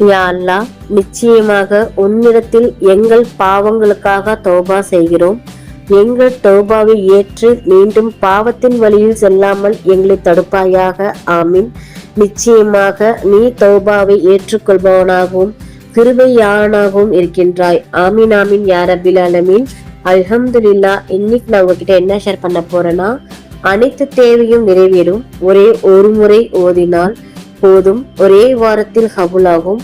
யா அல்லாஹ் நிச்சயமாக உன்னிடத்தில் எங்கள் பாவங்களுக்காக தோபா செய்கிறோம். எங்கள் தோபாவை ஏற்று மீண்டும் பாவத்தின் வழியில் செல்லாமல் எங்களை தடுப்பாயாக. ஆமீன். நிச்சயமாக நீ தௌபாவை ஏற்றுக்கொள்பவனாகவும் கிருபையானாகவும் இருக்கின்றாய். ஆமீன் ஆமீன் யார் அபில் அலமீன் அல்ஹம்துலில்லா இன்னைக்கு நான் உங்ககிட்ட என்ன ஷேர் பண்ண போறேன்னா அனைத்து தேவையும் நிறைவேறும். ஒரே ஒரு முறை ஓதினால் போதும் ஒரே வாரத்தில் ஹவுலாகும்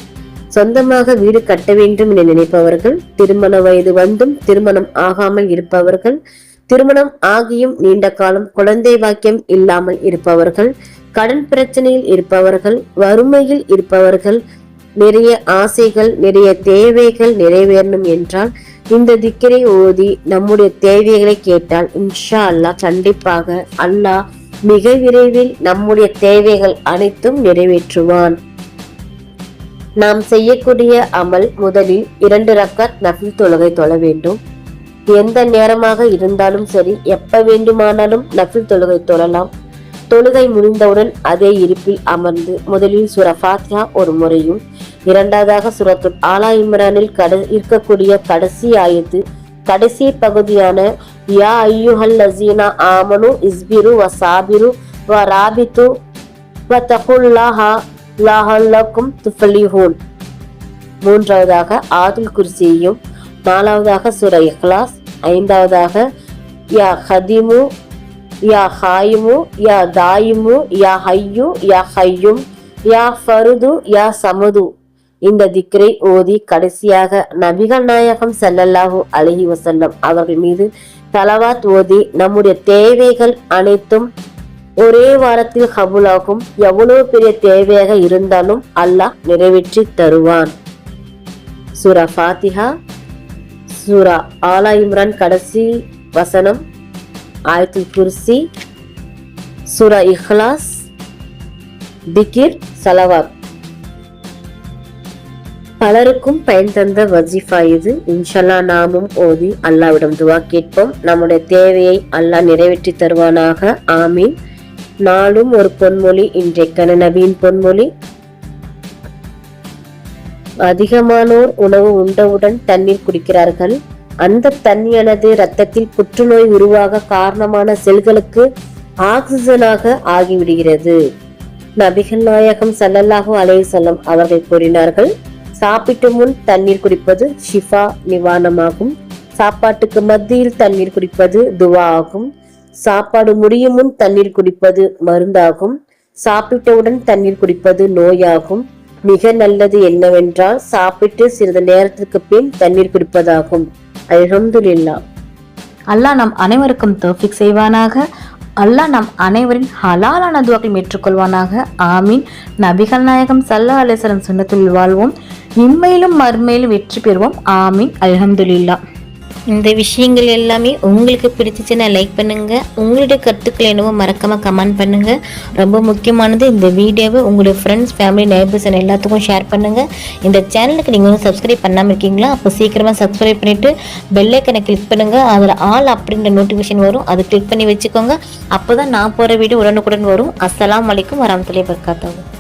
சொந்தமாக வீடு கட்ட வேண்டும் என நினைப்பவர்கள் திருமண வயது வந்தும் திருமணம் ஆகாமல் இருப்பவர்கள் திருமணம் ஆகியும் நீண்ட காலம் குழந்தை வாக்கியம் இல்லாமல் இருப்பவர்கள் கடன் பிரச்சனையில் இருப்பவர்கள் வறுமையில் இருப்பவர்கள் நிறைய ஆசைகள் நிறைய தேவைகள் நிறைவேறணும் என்றால் இந்த திக்கரை ஓதி நம்முடைய தேவைகளை கேட்டால் இன்ஷா அல்லாஹ் கண்டிப்பாக அல்லாஹ் மிக விரைவில் நம்முடைய தேவைகள் அனைத்தும் நிறைவேற்றுவான். நாம் செய்யக்கூடிய அமல் முதலில் இரண்டு ரக்காத் நஃபில் தொழுகை தொழ வேண்டும். எந்த நேரமாக இருந்தாலும் சரி எப்ப வேண்டுமானாலும் நஃபில் தொழுகை தொழலாம். தொழுகை முடிந்தவுடன் அதே இருப்பில் அமர்ந்து முதலில் சுர ஃபாத்யா ஒரு முறையும் இரண்டாவதாக சுரத்துல் ஆலா இம்ரானில் கட இருக்கக்கூடிய கடைசி ஆயத்து கடைசி பகுதியான யா ஐயுஹல் லசீனா ஆமனு இஸ்பிரு வ சாபிரு வ ராபித்து வ தகுல்லாஹா லாஹல்லக்கும் துஃபலிஹூன். மூன்றாவதாக ஆதுல் குர்சியும் நாலாவதாக சுர இஹ்லாஸ் ஐந்தாவதாக யா ஹதிமு யா ஹாயிமு யா தாயிமு யா ஹையு யா ஹையும் யா ஃபருது யா சமது. இந்த திக்ரை ஓதி கடைசியாக நபிகள் நாயகம் ஸல்லல்லாஹு அழகி வசல்லம் அவர்கள் மீது தலவாத் ஓதி நம்முடைய தேவைகள் அனைத்தும் ஒரே வாரத்தில் கபூலாகும். எவ்வளவு பெரிய தேவையாக இருந்தாலும் அல்லாஹ் நிறைவேற்றி தருவான். சூரா ஃபாத்திஹா சூரா ஆலா இம்ரான் கடைசி வசனம் ஆயத்துல் குர்சி சூரா இஹ்லாஸ் திகிர் சலவாத். பலருக்கும் பயன் தந்த வசிஃபா இது. இன்ஷல்லா நாமும் ஓதி அல்லாவிடம் துவா கேட்போம். நம்முடைய தேவையை அல்லாஹ் நிறைவேற்றி தருவானாக. ஆமீன். நாளும் ஒரு பொன்மொழி இன்றைக்கான நபியின் பொன்மொழி. அதிகமானோர் உணவு உண்டவுடன் தண்ணீர் குடிக்கிறார்கள். அந்த தண்ணியானது ரத்தத்தில் புற்றுநோய் உருவாக காரணமான செல்களுக்கு ஆக்சிஜனாக ஆகிவிடுகிறது. நபிகள் நாயகம் சல்லல்லாஹு அலைஹி வஸல்லம் அவர்கள் கூறினார்கள் சாப்பிட்டு முன் தண்ணீர் குடிப்பது ஷிஃபா நிவாரணமாகும். சாப்பாட்டுக்கு மத்தியில் தண்ணீர் குடிப்பது துவா ஆகும் சாப்பாடு முடியும் முன் தண்ணீர் குடிப்பது மருந்தாகும். சாப்பிட்டவுடன் தண்ணீர் குடிப்பது நோயாகும். மிக நல்லது என்னவென்றால் சாப்பிட்டு சிறிது நேரத்திற்கு பின் தண்ணீர் குடிப்பதாகும். அல்ஹம்துலில்லா. அல்லாஹ் நம் அனைவருக்கும் தோஃபிக் செய்வானாக. அல்லாஹ் நம் அனைவரின் ஹலாலான துவாக்கள் ஏற்றுக்கொள்வானாக. ஆமீன். நபிகள் நாயகம் சல்லா அலிஸ்லம் சுண்ணத்தில் வாழ்வோம். இம்மையிலும் மறுமையிலும் வெற்றி பெறுவோம். ஆமீன். அலமதுல்லா இந்த விஷயங்கள் எல்லாமே உங்களுக்கு பிடிச்சிச்சுன்னா லைக் பண்ணுங்க. உங்களுடைய கருத்துக்கள் என்னவோ மறக்காம கமெண்ட் பண்ணுங்க. ரொம்ப முக்கியமானது இந்த வீடியோவை உங்களுடைய ஃப்ரெண்ட்ஸ் ஃபேமிலி நேபர்ஸ் எல்லாத்துக்கும் ஷேர் பண்ணுங்க. இந்த சேனலுக்கு நீங்கள் வந்து சப்ஸ்கிரைப் பண்ணாமல் இருக்கீங்களா? அப்போ சீக்கிரமாக சப்ஸ்கிரைப் பண்ணிட்டு பெல்லைக்கனை கிளிக் பண்ணுங்க. அதில் ஆல் அப்படின்ற நோட்டிஃபிகேஷன் வரும். அதை கிளிக் பண்ணி வச்சுக்கோங்க. அப்போ தான் நான் போகிற வீடியோ உடனுக்குடன் வரும். அஸ்லாம் வலைக்கும் வரமத்துலேயே பர்காத்தாவும்